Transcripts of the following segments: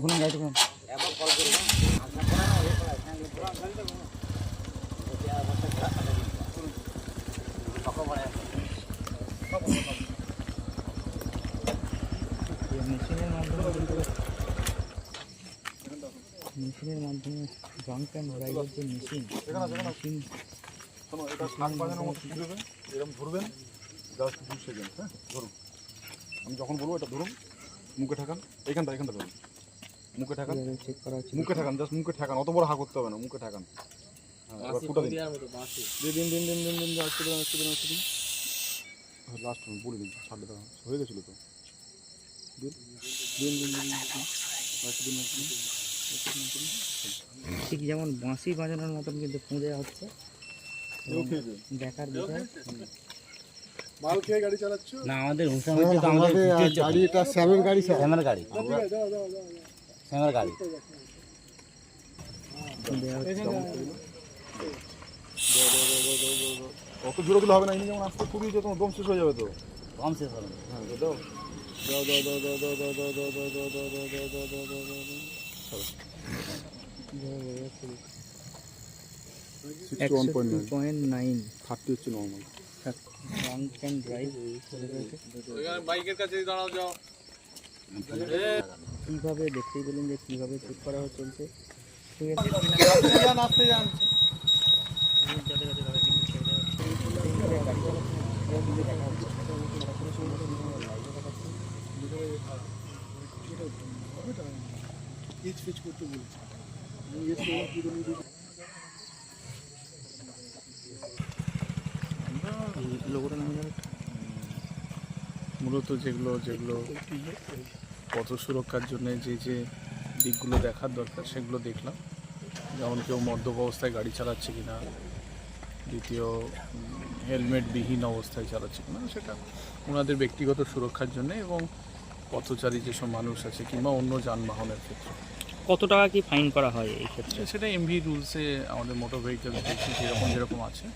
গুণা কল করব আপনি কোন না ওই কোন? মেশিনের মাধ্যমে মেশিনের মাধ্যমে জং ট্যাঙ্ক ভরাইবার যে মেশিন মেশিন এটা শাক বাজানোর মতো এরকম ধরবেন? জাস্ট দু সেকেন্ড হ্যাঁ ধরুন আমি যখন বলব এটা ধরুন মুখে ঠাকান এইখানটা এইখানটা ধরুন মুখে ঠাকান চেক করা হচ্ছে মুখে ঠাকান জাস্ট মুখে ঠাকান অত বড় হা করতে হবে না মুখে ঠাকান হ্যাঁ এবার ফুটা দিন দিন দিন দিন দিন দিন দিন আজকে দিন আজকে দিন আজকে দিন লাস্ট বলে দিন ছাড়লে দাও হয়ে গেছিল তো দিন দিন দিন দিন আজকে আজকে। ঠিক যেমন বাঁশি বাজানোর মতন কিন্তু পুঁজে হচ্ছে দেখার বিষয় মাল খেয়ে গাড়ি চালাচ্ছ না আমাদের হুসাম হচ্ছে তো আমাদের গাড়িটা স্যামের গাড়ি শ্যামের গাড়ি শ্যামের গাড়ি অত জোরে দিলে হবে না ইনি যেমন আসতে খুবই যে তোমার দম শেষ হয়ে যাবে তো কম শেষ হবে হ্যাঁ দাও দাও দাও দাও দাও দাও দাও দাও দাও দাও দাও দাও দাও দাও দাও দাও দাও দাও দাও sixty one point nine point nine thirty হচ্ছে নর্মাল লং টাইম ড্রাইভ বাইকের কাছে দাঁড়াও যাও কীভাবে দেখতেই পেলেন যে কীভাবে চেক করা হয়ে চলছে ঠিক আছে। যান কিছু কিছু করতে বলছি লোগোটা নামে যাবে মূলত যেগুলো যেগুলো পথ সুরক্ষার জন্য যে যে দিকগুলো দেখার দরকার সেগুলো দেখলাম। যেমন কেউ মদ্যপ অবস্থায় গাড়ি চালাচ্ছে কিনা দ্বিতীয় হেলমেটবিহীন অবস্থায় চালাচ্ছে কিনা সেটা ওনাদের ব্যক্তিগত সুরক্ষার জন্য এবং পথচারী যেসব মানুষ আছে কিংবা অন্য যানবাহনের ক্ষেত্রে। কত টাকা কি ফাইন করা হয় এই ক্ষেত্রে? সেটা এমভি রুলসে আমাদের মোটর ভেহিকেল যেরকম যেরকম আছে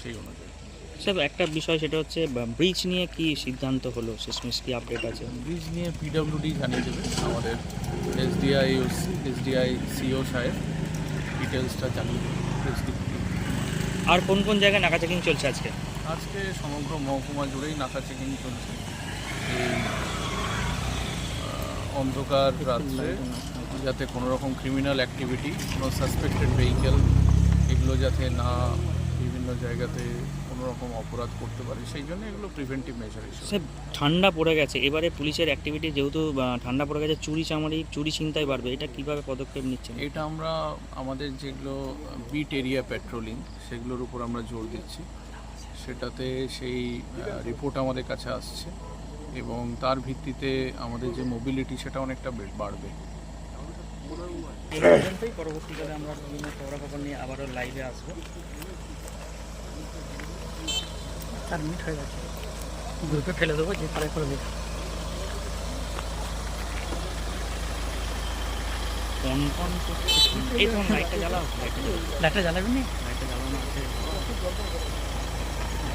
সেই অনুযায়ী। স্যার একটা বিষয় সেটা হচ্ছে ব্রিজ নিয়ে কি সিদ্ধান্ত হলো? শেষমেশ কি আপডেট আছে? ব্রিজ নিয়ে পিডব্লিউডি জানিয়ে দেবে আমাদের এসডিআই এসডিআই সিও সাহেব ডিটেলসটা জানিয়ে দেবে। আর কোন কোন জায়গায় নাকা চেকিং চলছে আজকে? আজকে সমগ্র মহকুমা জুড়েই নাকা চেকিং চলছে। এই অন্ধকার রাত্রে যাতে কোনো রকম ক্রিমিনাল অ্যাক্টিভিটি কোনো সাসপেক্টেড ভেহিকেল এগুলো যাতে না বিভিন্ন জায়গাতে কোনো রকম অপরাধ করতে পারে সেই জন্য এগুলো প্রিভেন্টিভ মেজার হিসেবে। স্যার ঠান্ডা পড়ে গেছে। এবারে পুলিশের অ্যাক্টিভিটি যেহেতু ঠান্ডা পড়ে গেছে চুরি চামারি চুরি চিন্তায় বাড়বে এটা কীভাবে পদক্ষেপ নিচ্ছেন? এটা আমরা আমাদের যেগুলো বিট এরিয়া পেট্রোলিং সেগুলোর উপর আমরা জোর দিচ্ছি। সেটাতে সেই রিপোর্ট আমাদের কাছে আসছে এবং তার ভিত্তিতে আমাদের যে মোবিলিটি সেটা অনেকটা বাড়বে। পরবর্তীকালে আমরা বিভিন্ন খবরাখবর নিয়ে আবারও লাইভে আসব। চার মিনিট হয়ে গেছে। গ্রুপে ফেলে দেবো যে তারা করে দেবে লাইটটা জ্বালাবি না? লাইটটা জ্বালানো আছে।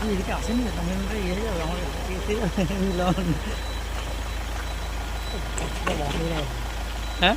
আমি এদিকে আসেনি সামনে ইয়ে হয়ে যাবে আমার হ্যাঁ?